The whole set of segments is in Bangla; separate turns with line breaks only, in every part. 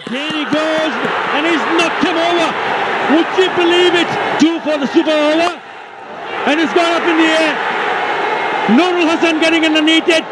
Here he goes, and he's knocked him over. Would you believe it? Two for the super over, and he's gone up in the air. Nurul Hasan getting underneath it.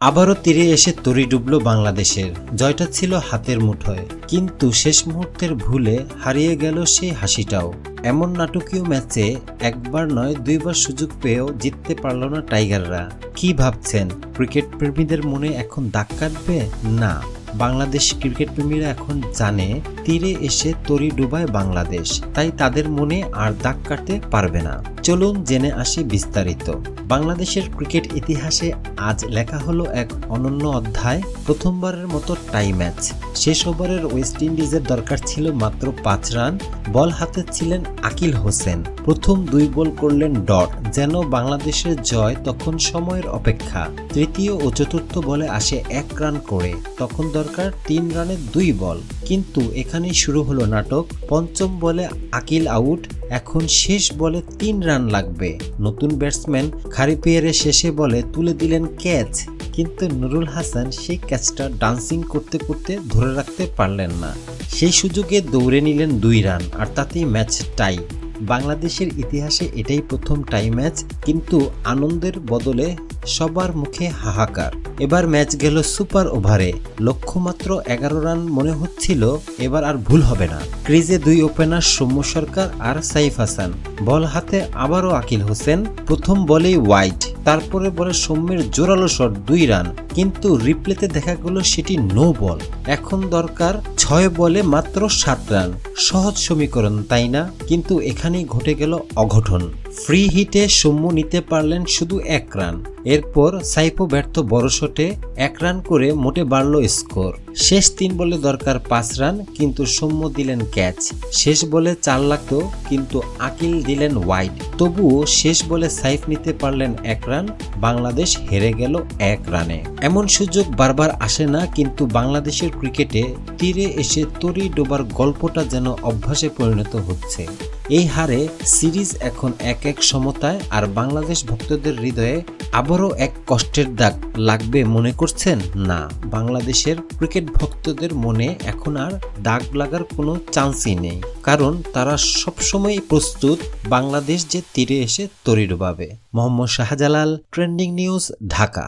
আবারও তীরে এসে তরি ডুবল বাংলাদেশের। জয়টা ছিল হাতের মুঠোয়। কিন্তু শেষ মুহূর্তের ভুলে হারিয়ে গেল সেই হাসিটাও। এমন নাটকীয় ম্যাচে একবার নয় দুইবার সুযোগ পেয়েও জিততে পারল না টাইগাররা। কি ভাবছেন? ক্রিকেট প্রেমীদের মনে এখন দাগ কাটবে? না। বাংলাদেশ ক্রিকেট প্রেমীরা এখন জানে, তীরে এসে তরি ডুবায় বাংলাদেশ। তাই তাদের মনে আর দাগ কাটতে পারবে না। চলুন জেনে আসি বিস্তারিত। বাংলাদেশের ক্রিকেট ইতিহাসে আজ লেখা হলো এক অনন্য অধ্যায়, প্রথমবারের মতো টাই ম্যাচ। শেষ ওভারের ওয়েস্ট ইন্ডিজের দরকার ছিল মাত্র পাঁচ রান। বল হাতে ছিলেন আকিল হোসেন। প্রথম দুই বল করলেন ডট, যেন বাংলাদেশের জয় তখন সময়ের অপেক্ষা। তৃতীয় ও চতুর্থ বলে আসে এক রান করে, তখন দরকার তিন রানে দুই বল। কিন্তু এখানেই শুরু হলো নাটক, পঞ্চম বলে আকিল আউট, এখন শেষ বলে তিন রান লাগবে। নতুন ব্যাটসম্যান খারিপিয়ারের শেষে বলে তুলে দিলেন ক্যাচ, কিন্তু নুরুল হাসান সেই ক্যাচটা ডান্সিং করতে করতে ধরে রাখতে পারলেন না। সেই সুযোগে দৌড়ে নিলেন দুই রান, আর তাতেই ম্যাচ টাই। বাংলাদেশের ইতিহাসে এটাই প্রথম টাই ম্যাচ কিন্তু আনন্দের বদলে সবার মুখে হাহাকার। এবার ম্যাচ গেল সুপার ওভারে। লক্ষ্যমাত্র এগারো রান মনে হচ্ছিল, এবার আর ভুল হবে না। ক্রিজে দুই ওপেনার সৌম্য সরকার আর সাইফ হাসান। বল হাতে আবারও আকিল হোসেন, প্রথম বলেই ওয়াইড। তারপরে বলে সৌম্যের জোরালো শট, দুই রান। কিন্তু রিপ্লেতে দেখা গেল সেটি নো বল। এখন দরকার ছয় বলে মাত্র সাত রান। সহজ সমীকরণ, তাই না? কিন্তু এখানেই ঘটে গেল অঘটন। ফ্রি হিটে সৌম্য নিতে পারলেন শুধু এক রান। এরপর সাইপো ব্যর্থ বড় শটে এক রান করে মোটে বাড়ল স্কোর। শেষ তিন বলে দরকার পাঁচ রান, কিন্তু সৌম্য দিলেন ক্যাচ। শেষ বলে চার লাগতো কিন্তু আকিল দিলেন ওয়াইড। তবুও শেষ বলে সাইফ নিতে পারলেন এক রান, বাংলাদেশ হেরে গেল এক রানে। এমন সুযোগ বারবার আসে না, কিন্তু বাংলাদেশের ক্রিকেটে তীরে এসে তরি ডোবার গল্পটা যেন অভ্যাসে পরিণত হচ্ছে। এই হারে সিরিজ এখন এক এক সমতায়, আর বাংলাদেশ ভক্তদের হৃদয়ে আবারও এক কষ্টের দাগ লাগবে মনে করছেন? না, বাংলাদেশের ক্রিকেট ভক্তদের মনে এখন আর দাগ লাগার কোনো চান্সই নেই। কারণ তারা সবসময় প্রস্তুত বাংলাদেশ যে তীরে এসে তরি ডোবাবে মোহাম্মদ শাহজালাল, ট্রেন্ডিং নিউজ, ঢাকা।